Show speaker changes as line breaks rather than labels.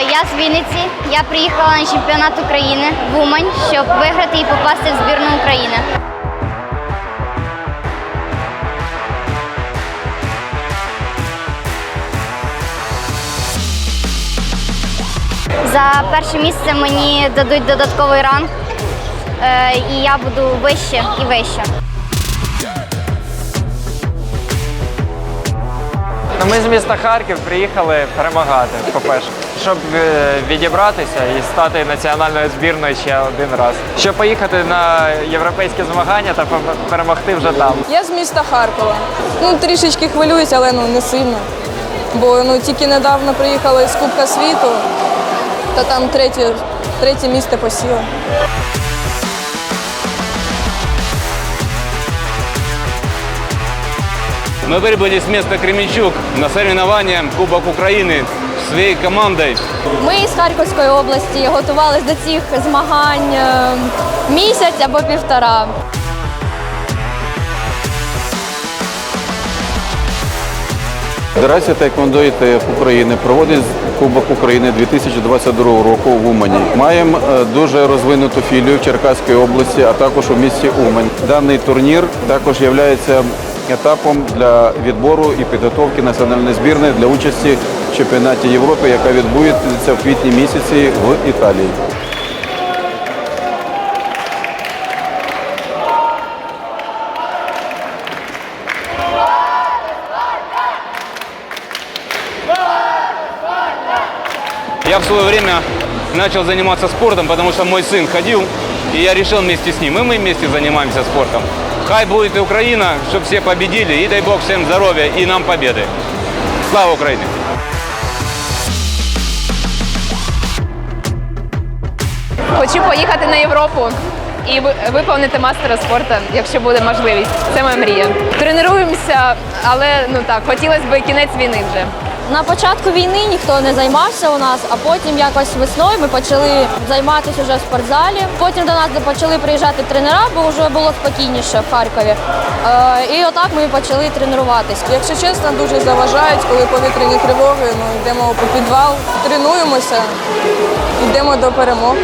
Я з Вінниці. Я приїхала на чемпіонат України в Умань, щоб виграти і попасти в збірну України. За перше місце мені дадуть додатковий ранг, е, і я буду вище і вище.
Ми з міста Харків приїхали перемагати, по-перше, щоб е, відібратися і стати національною збірною ще один раз. Щоб поїхати на європейські змагання та перемогти вже там.
Я з міста Харкова. Ну, трішечки хвилююсь, але ну не сильно. Бо ну, тільки недавно приїхали з Кубка світу, та там третє, третє місце посіли.
Мы прибыли с места Кременчук на соревнования Кубок Украины своей командой.
Ми з Харківської області готувалися до цих змагань е, місяць або півтора.
Федерація Тайквондо ІТФ України проводить Кубок України 2022 року в Умані. Маємо е, дуже розвинуту філію в Черкаській області, а також у місті Умань. Даний турнір також є етапом для відбору і підготовки національної збірної для участі в чемпіонаті Європи, яка відбудеться в квітні місяці в Італії.
Я в свое время начал заниматься спортом, потому что мой сын ходил, и я решил вместе с ним. И мы вместе занимаемся спортом. Хай будет и Украина, чтобы все победили, и дай Бог всем здоровья и нам победы. Слава Украине!
Хочу поїхати на Європу і виповнити мастера спорту, якщо буде можливість. Це моя мрія. Тренуємося, але ну так, хотілося б кінець війни вже.
На початку війни ніхто не займався у нас, а потім якось весною ми почали займатися вже в спортзалі. Потім до нас почали приїжджати тренера, бо вже було спокійніше в Харкові. Е, І отак ми почали тренуватись.
Якщо чесно, дуже заважають, коли повітряні тривоги, ну йдемо по підвал, тренуємося, йдемо до перемог.